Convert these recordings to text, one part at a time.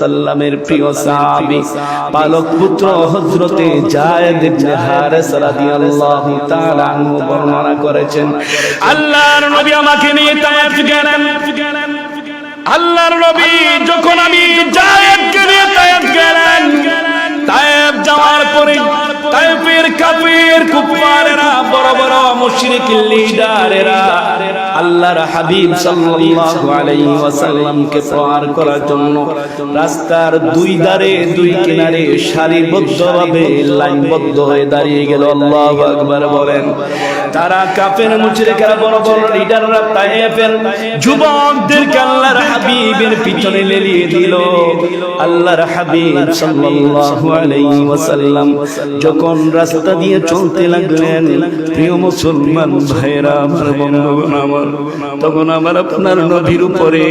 সাল্লামের প্রিয় সাহাবি, পালক পুত্র হযরতে জায়েদ ইবনে হারেস রাদিয়াল্লাহু তাআলা আনহু বর্ণনা করেছেন, আল্লাহর নবী আমাকে নিয়ে তায়েফ গেলেন। আল্লাহর নবী যখন আমি যায়েদকে নিয়ে তায়েফ গেলেন, তায়েফ যাওয়ার পরে বড় বড় মুশরিক লিডারেরা, আল্লাহর হাবিব সাল্লাল্লাহু আলাইহি ওয়াসাল্লামকে করার জন্য রাস্তার দুই ধারে, দুই কিনারে সারিবদ্ধভাবে লাইনবদ্ধ হয়ে দাঁড়িয়ে গেল। আল্লাহু আকবার বলেন। তারা কাফের, মুশরিকরা, বড় বড় লিডাররা যুবকদেরকে আল্লাহর হাবিবের পিছনে লেলিয়ে দিল। আল্লাহর হাবিব সাল্লাল্লাহু আলাইহি ওয়াসাল্লাম যখন রাস্তা দিয়ে চলতে লাগলেন? প্রিয় মুসলমান ভাইরা আমার বন্ধুগণ আমার, তখন আমার আপনার নবীর উপরে,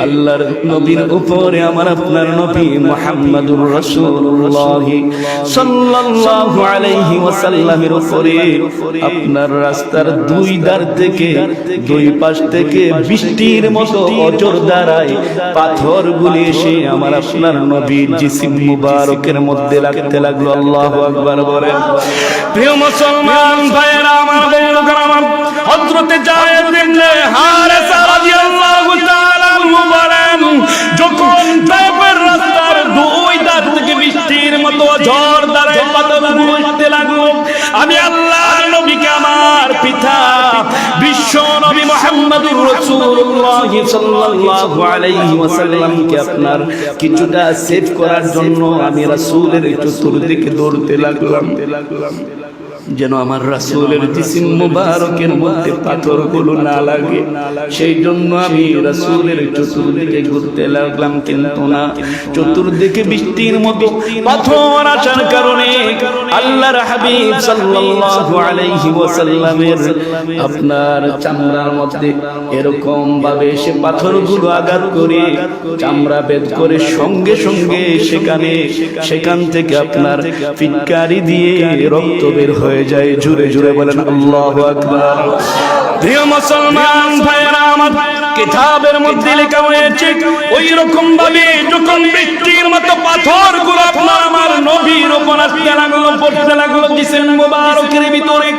আল্লাহর নবীর উপরে আমার আপনার নবী মুহাম্মাদুর রাসূলুল্লাহ সাল্লাল্লাহু আলাইহি ওয়াসাল্লামের উপরে, আপনার রাস্তার দুই ধার থেকে, দুই পাশ থেকে বৃষ্টির মতো অজর দ্বারায় পাথরগুলি এসে আমার আপনার নবীর জিসিম মুবারকের মধ্যে লাগতে লাগল। আল্লাহু আকবার। বলেন। প্রিয় মুসলমান ভাইয়েরা, আমার বন্ধুগণ, আমার হযরতে জায়েদ ইবনে হারেসা রাদিয়াল্লাহু তাআলা বলেন, যখন তায়েফের রাস্তার দুই ধার থেকে বৃষ্টির মতো ঝড় দ্বারায় পাতা আসতে লাগল, আমি আল্লাহর নবীকে আমার পিতা আপনার কিছুটা সেভ করার জন্য আমি রাসূলের চতুর্দিকে দৌড়তে লাগলাম। যেন আমার রাসূলের জিসিম মুবারকের মধ্যে পাথরগুলো না লাগে। সেই জন্য আমি রাসূলের চতুর্দিকে ঘুরতে লাগলাম, কিন্তু না। চতুর্দিকে বৃষ্টির মতো পাথর আসার কারণে আল্লাহর হাবিব সাল্লাল্লাহু আলাইহি ওয়াসাল্লামের আপনার চামড়ার মধ্যে এরকম ভাবে সে পাথরগুলো আঘাত করে চামড়া বেদ করে সঙ্গে সঙ্গে সেখানে, সেখান থেকে আপনার ফিটকারি দিয়ে রক্ত বের হয়ে যায়, জুড়ে জুড়ে বলেন আল্লাহু আকবার। প্রিয় মুসলমান ভাইরা আমার কিতাবের মধ্যে লেখা হয়েছে ওই রকম ভাবে যখন বৃষ্টির মতো পাথরগুলো আপনার আমার নবীর উপর আসতে লাগল, পড়তে লাগল জিসেম মুবারকের ভিতরে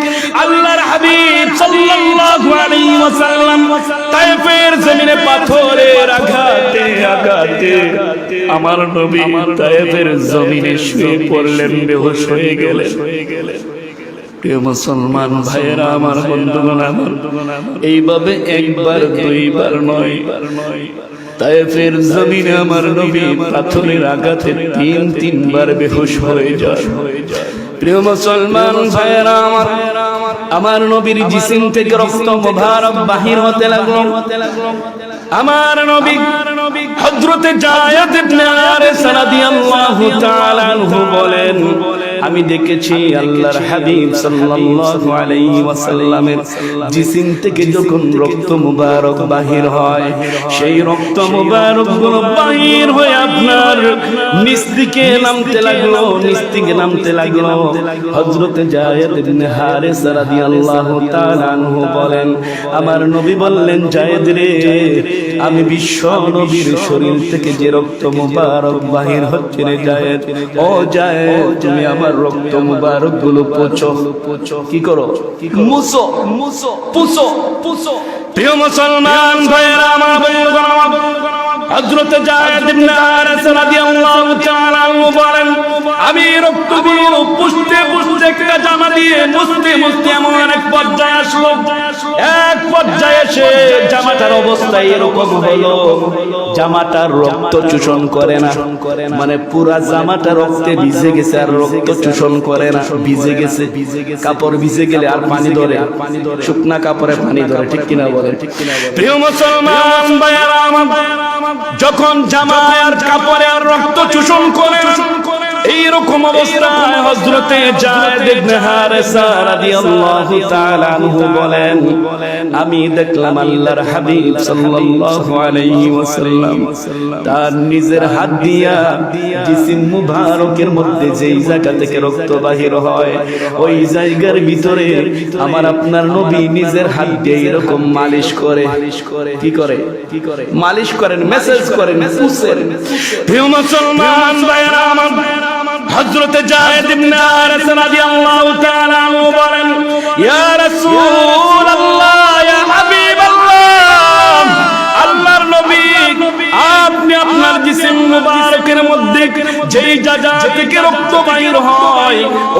আল্লাহর হাবিব সাল্লাল্লাহু আলাইহি ওয়াসাল্লাম তায়েফের জমিনে পাথরের আঘাতে আঘাতে আমার নবী তায়েফের জমিনে শুয়ে পড়লেন, বেহুশ হয়ে গেলেন। প্রিয় মুসলমান ভাইয়েরা আমার বন্ধুগণ আমার এইভাবে একবার দুইবার নয়। তায়েফের জমিনে আমার নবী পাথরের আঘাতে তিন তিনবার বেহুশ হয়ে যায় প্রিয় মুসলমান ভাইয়েরা আমার আমার নবীর জিসিম থেকে রক্ত মোবারক বাহির হতে লাগল। আমার নবী হযরতে জায়াদ ইবনে আরেস রাদিয়াল্লাহু তাআলা আনহু বলেন আমি দেখেছি আল্লাহর হাবিব সাল্লাল্লাহু আলাইহি ওয়াসাল্লামের জিসিম থেকে যখন রক্ত মুবারক বাহির হয় সেই রক্ত মুবারকগুলো বাহির হয়ে আপনার নিচ দিকে নামতে লাগল নিচ দিকে নামতে লাগল। হযরতে জায়েদ ইবনে হারিস রাদিয়াল্লাহু তাআলা আনহু বলেন আমার নবী বললেন জায়েদ রে আমি বিশ্ব নবীর শরীর থেকে যে রক্ত মুবারক বাহির হচ্ছে রে জায়েদ। ও জায়েদ তুমি আমার রক্ত মুবারকগুলো পোছো। কি করো? মুসো মুসো পুসো পুসো। প্রিয় মুসলমান ভাইয়েরা আমার বন্ধুগণ আমার হযরত জায়েদ ইবনে হারেস রাদিয়াল্লাহু তাআলা বলেন আমি রক্তগুলো পুষতে পুষতে একটা জামা দিয়ে মুছতে মুছতে এমন এক পর্যায়ে আসলো। এক পর্যায়ে এসে জামাটার অবস্থা এরকম হলো। জামাটার রক্ত চূষণ করে না। মানে পুরা জামাটা রক্তে ভিজে গেছে আর রক্ত চূষণ করে না। ভিজে গেছে। কাপড় ভিজে গেলে আর পানি ধরে। শুকনা কাপড়ে পানি ধরে, ঠিক কিনা বলে প্রিয় মুসলমান ভাইয়েরা আমার, যখন জামায় আর কাপড়ে আর রক্ত চূষণ করে এইরকম অবস্থায় ইবনে হারেসা রাদিয়াল্লাহু তাআলা আনহু বলেন, আমি দেখলাম আল্লাহর হাবিব সাল্লাল্লাহু আলাইহি ওয়াসাল্লাম, তার নিজের হাত দিয়া জিসিম মুবারকের মধ্যে যেই জায়গা থেকে রক্ত বাহির হয়, ওই জায়গার ভিতরে আমার আপনার নবী নিজের হাত দিয়ে এরকম মালিশ করে। কি করে? কি করে মালিশ করেন, মেসেজ করেন, পুষেন। প্রিয় মুসলমান ভাইরা আমার হযরতে জায়েদ ইবনে আরস রাদিয়াল্লাহু তাআলা আনহু বলেন ইয়া রাসূলুল্লাহ জায়গা থেকে রক্ত বাইর হয়?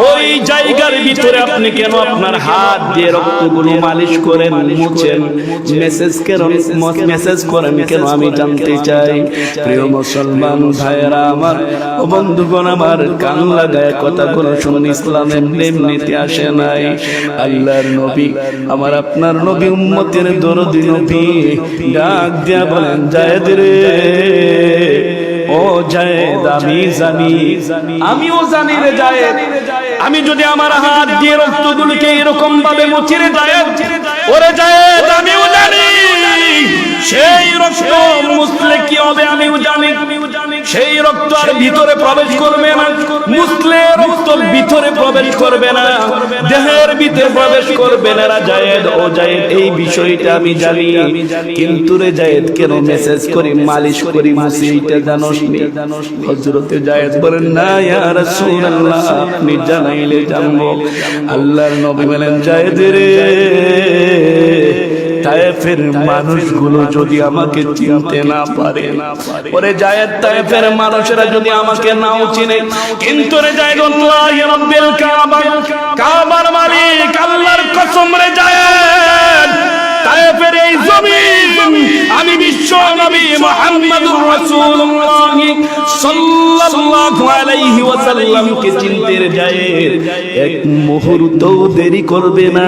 ওই জায়গার ভিতরে আপনি কেন আপনার হাত দিয়ে রক্তগুলো মালিশ করেন, মুছেন? মেসেজ কেন মেসেজ করেন কেন? আমি জানতে চাই। প্রিয় মুসলমান ভাইয়েরা আমার বন্ধুগণ আমার, কান লাগায় কথাগুলো শুনুন, ইসলাম এমনি এমনিতে আসে নাই। আল্লাহর নবী, আমার আপনার নবী, উম্মতের দরদি নবী, ডাক দিয়া বলেন, জায়েদ রে। ও জায়েদ আমি জানি। আমিও জানি রে জায়েদ। আমি যদি আমার হাত দিয়ে রক্তগুলোকে এরকম ভাবে মুছিরে যায় ওরে জায়েদ আমিও জানি। সেই রক্ত মুসলে কি হবে আমিও জানি। সেই রক্ত আর ভিতরে প্রবেশ করবে না। মুসলে রক্ত ভিতরে প্রবেশ করবে না। দেহের ভিতরে প্রবেশ করবে না জায়েদ। ও জায়েদ, এই বিষয়টা আমি জানি। কিন্তু রে জায়েদ, কেন মেসেজ করি, মালিশ করি মুসি এইটা জানোস নি? হযরতে জায়েদ বলেন, না ইয়া রাসূলুল্লাহ, আপনি জানাইলে জানব। আল্লাহর নবী বলেন, জায়েদ রে তায়েফের মানুষগুলো যদি আমাকে চিনতে না পারে ওরে জায়েদ তায়েফের মানুষেরা যদি আমাকে নাও চিনে কিন্তু রে জায়েদ আল্লাহি রাব্বিল কাবা কাবার মালিক আল্লাহর কসম রে জায়েদ তায়েফের এই জমিন আমি বিশ্ব নবী মুহাম্মদুর রাসূলুল্লাহ সাল্লাল্লাহু আলাইহি ওয়াসাল্লামকে চিনতে রে জায়েদ এক মুহূর্তও দেরি করবে না।